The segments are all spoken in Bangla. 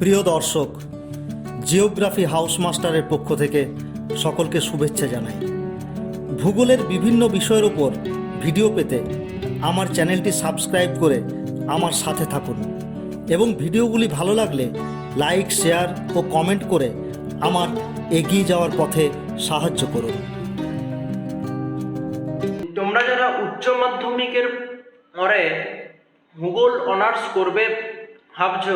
প্রিয় দর্শক, জিওগ্রাফি হাউস মাস্টারের পক্ষ থেকে সকলকে শুভেচ্ছা জানাই। ভূগোলের বিভিন্ন বিষয়ের ওপর ভিডিও পেতে আমার চ্যানেলটি সাবস্ক্রাইব করে আমার সাথে থাকুন এবং ভিডিওগুলি ভালো লাগলে লাইক, শেয়ার ও কমেন্ট করে আমার এগিয়ে যাওয়ার পথে সাহায্য করুন। তোমরা যারা উচ্চ মাধ্যমিকের পরে ভূগোল অনার্স করবে ভাবছ?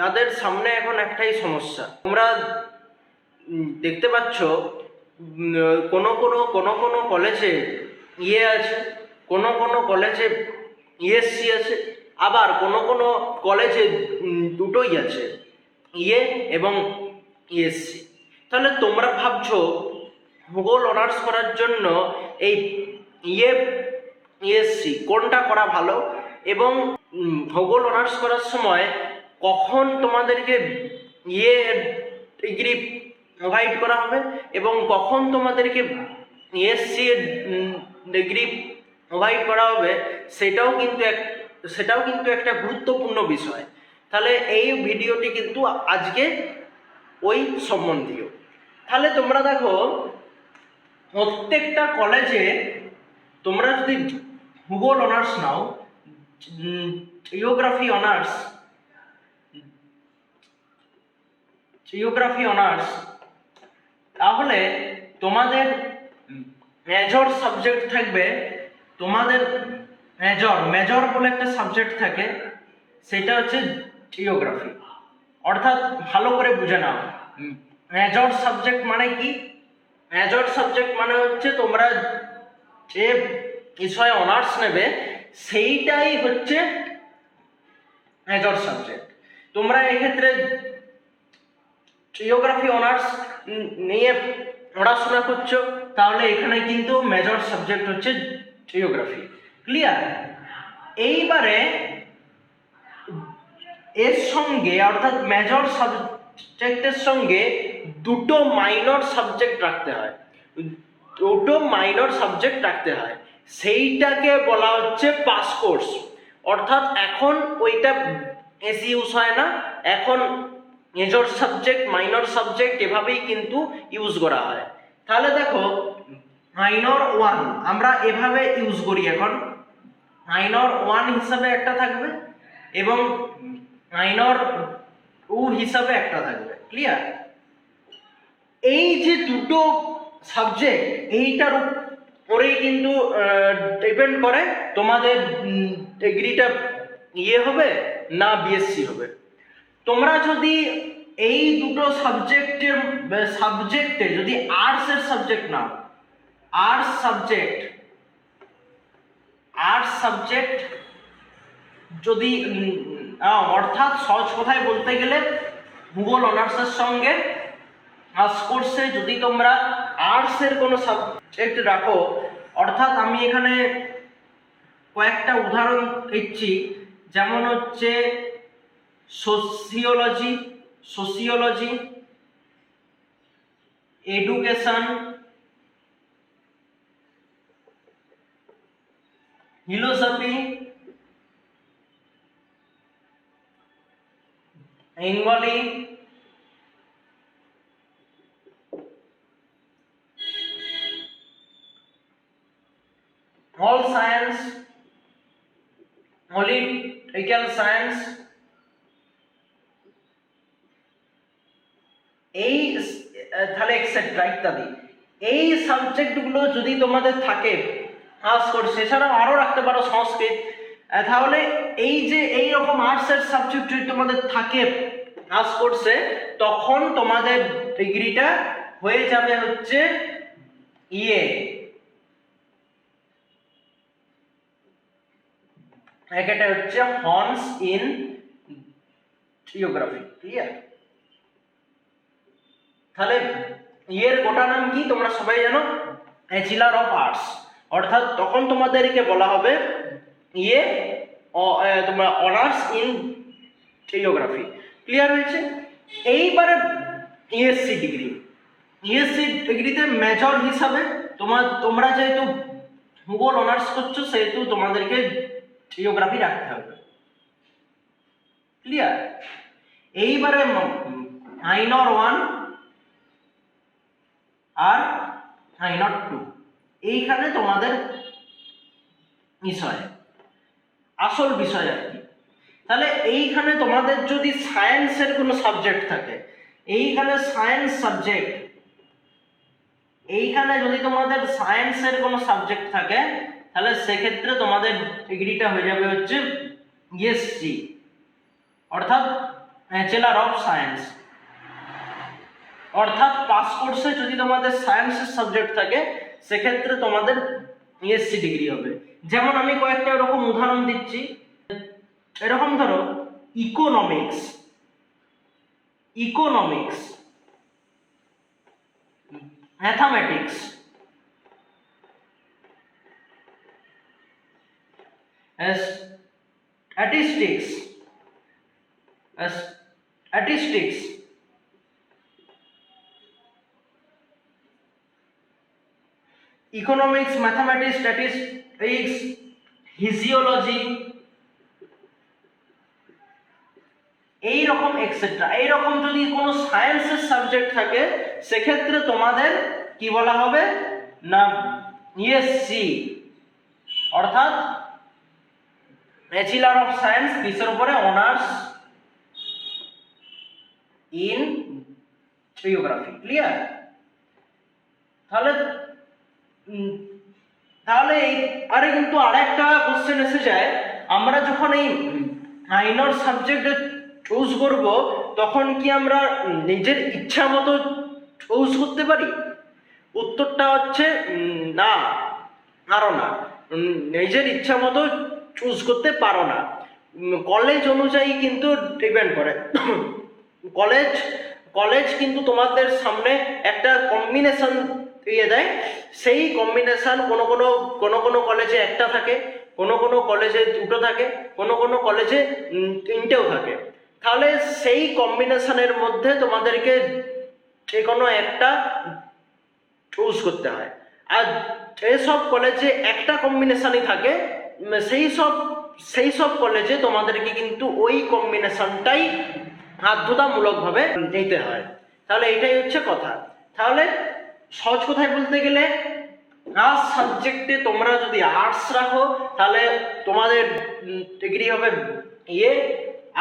তাদের সামনে এখন একটাই সমস্যা। তোমরা দেখতে পাচ্ছ কোনো কোনো কোনো কোনো কলেজে ইয়ে আছে, কোনো কোনো কলেজে ইএসসি আছে, আবার কোনো কোনো কলেজে দুটোই আছে ইয়ে এবং ইএসসি তাহলে তোমরা ভাবছ, ভূগোল অনার্স করার জন্য এই ইয়ে ইএসসি কোনটা করা ভালো এবং ভূগোল অনার্স করার সময় কখন তোমাদেরকে ইয়ে ডিগ্রি প্রোভাইড করা হবে এবং কখন তোমাদেরকে ইএসসি ডিগ্রি প্রোভাইড করা হবে সেটাও কিন্তু এক, সেটাও কিন্তু একটা গুরুত্বপূর্ণ বিষয়। তাহলে এই ভিডিওটি কিন্তু আজকে ওই সম্বন্ধীয়। তাহলে তোমরা দেখো, প্রত্যেকটা কলেজে তোমরা যদি ভূগোল অনার্স নাও জিওগ্রাফি অনার্স জিওগ্রাফি অনার্স তাহলে তোমাদের মেজর সাবজেক্ট থাকবে, তোমাদের মেজর মেজর বলে একটা সাবজেক্ট থাকে, সেটা হচ্ছে জিওগ্রাফি অর্থাৎ ভালো করে বুঝে নাও। মেজর সাবজেক্ট মানে কি? মেজর সাবজেক্ট মানে হচ্ছে তোমরা যে বিষয়ে অনার্স নেবে সেইটাই হচ্ছে মেজর সাবজেক্ট তোমরা এক্ষেত্রে জিওগ্রাফি অনার্স নিয়ে পড়াশোনা করছ, তাহলে এখানে কিন্তু মেজর সাবজেক্ট হচ্ছে জিওগ্রাফি ক্লিয়ার এইবারে এর সঙ্গে, অর্থাৎ মেজর সাবজেক্টের সঙ্গে দুটো মাইনর সাবজেক্ট রাখতে হয়। দুটো মাইনর সাবজেক্ট রাখতে হয়। সেইটাকে বলা হচ্ছে পাস কোর্স অর্থাৎ এখন ওইটা এসি ইউজ হয় না, এখন মেজর সাবজেক্ট মাইনর সাবজেক্ট এভাবেই কিন্তু ইউজ করা হয়। তাহলে দেখো মাইনর ওয়ান আমরা এভাবে ইউজ করি এখন। মাইনর ওয়ান হিসাবে একটা থাকবে এবং মাইনর টু হিসাবে একটা থাকবে ক্লিয়ার এই যে দুটো সাবজেক্ট এইটার উপরেই কিন্তু ডিপেন্ড করে তোমাদের ডিগ্রিটা ইয়ে হবে না বিএসসি হবে। তোমরা যদি এই দুটো সাবজেক্টের সাবজেক্টে যদি আর্টসের সাবজেক্ট নাও আর্টস সাবজেক্ট আর্টস সাবজেক্ট যদি অর্থাৎ সহজ কথায় বলতে গেলে ভূগোল অনার্সের সঙ্গে আর্টস কোর্সে যদি তোমরা আর্টসের কোনো সাবজেক্ট রাখো, অর্থাৎ আমি এখানে কয়েকটা উদাহরণ দিচ্ছি। যেমন হচ্ছে sociology sociology education philosophy Bengali এই তাহলে এক্সেট্রা ইত্যাদি এই সাবজেক্টগুলো যদি তোমাদের থাকে আর্টস কোর্স এছাড়াও আরও রাখতে পারো সংস্কৃত। তাহলে এই যে এই রকম আর্টসের সাবজেক্ট যদি তোমাদের থাকে আর্টস কোর্সে তখন তোমাদের ডিগ্রিটা হয়ে যাবে হচ্ছে ইয়ে। এটা হচ্ছে হর্নস ইন জিওগ্রাফি ক্লিয়ার তাহলে ইয়ের গোটা নাম কি? তোমরা সবাই জানো? ব্যাচেলার অফ আর্টস অর্থাৎ তখন তোমাদেরকে বলা হবে ইয়ে তোমরা অনার্স ইন জিওগ্রাফি ক্লিয়ার হয়েছে? এইবারে ইএসসি ডিগ্রি ইএসসি ডিগ্রিতে মেজর হিসাবে তোমার, তোমরা যেহেতু ভূগোল, অনার্স করছ, সেহেতু তোমাদেরকে জিওগ্রাফি রাখতে হবে। ক্লিয়ার এইবারে আইনর ওয়ান আর আইনর টু এইখানে তোমাদের বিষয়, আসল বিষয় আর কি। তাহলে এইখানে তোমাদের যদি সায়েন্সের কোনো সাবজেক্ট থাকে, এইখানে সায়েন্স সাবজেক্ট এইখানে যদি তোমাদের সায়েন্সের কোনো সাবজেক্ট থাকে, তাহলে সেক্ষেত্রে তোমাদের ডিগ্রিটা হয়ে যাবে হচ্ছে ইএসসি অর্থাৎ ব্যাচেলার অফ সায়েন্স অর্থাৎ পাস কোর্সে যদি তোমাদের সায়েন্সের সাবজেক্ট থাকে, সেক্ষেত্রে তোমাদের ইএসসি ডিগ্রি হবে। যেমন আমি কয়েকটা এরকম উদাহরণ দিচ্ছি। এরকম ধরো economics economics mathematics statistics statistics economics mathematics statistics physiology এই রকম এক্সেট্রা এই রকম যদি কোনো সায়েন্সের সাবজেক্ট থাকে, সেক্ষেত্রে তোমাদের কি বলা হবে? না ইএসসি অর্থাৎ ব্যাচেলার অফ সায়েন্স কিসের উপরে অনার্স ইন জিওগ্রাফি ক্লিয়ার তাহলে তাহলে আরে কিন্তু আরেকটা কোশ্চেন এসে যায়। আমরা যখন এই মাইনর সাবজেক্ট চুজ করব, তখন কি আমরা নিজের ইচ্ছা মতো চুজ করতে পারি? উত্তরটা হচ্ছে না আরও না। নিজের ইচ্ছা মতো চুজ করতে পারো না। কলেজ অনুযায়ী কিন্তু ডিপেন্ড করে। কলেজ কলেজ কিন্তু তোমাদের সামনে একটা কম্বিনেশন দিয়ে দেয় সেই কম্বিনেশন কোনো কোনো কোনো কোনো কলেজে একটা থাকে, কোনো কোনো কলেজে দুটো থাকে, কোনো কোনো কলেজে তিনটেও থাকে। তাহলে সেই কম্বিনেশনের মধ্যে তোমাদেরকে যে কোনো একটা চুজ করতে হয়। আর যেসব কলেজে একটা কম্বিনেশানই থাকে সেই সব সেই সব কলেজে তোমাদেরকে কিন্তু ওই কম্বিনেশনটাই বাধ্যতামূলকভাবে নিতে হয়। তাহলে এটাই হচ্ছে কথা। তাহলে সহজ কথায় বলতে গেলে আর্টস সাবজেক্টে তোমরা যদি আর্টস রাখো, তাহলে তোমাদের ডিগ্রি হবে ইয়ে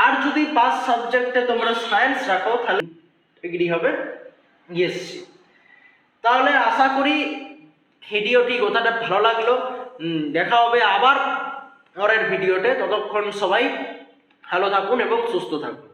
আর যদি পাস সাবজেক্টে তোমরা সায়েন্স রাখো, তাহলে ডিগ্রি হবে ইএসসি তাহলে আশা করি ভিডিওটি কথাটা ভালো লাগল। দেখা হবে আবার পরের ভিডিওতে ততক্ষণ সবাই ভালো থাকুন এবং সুস্থ থাকুন।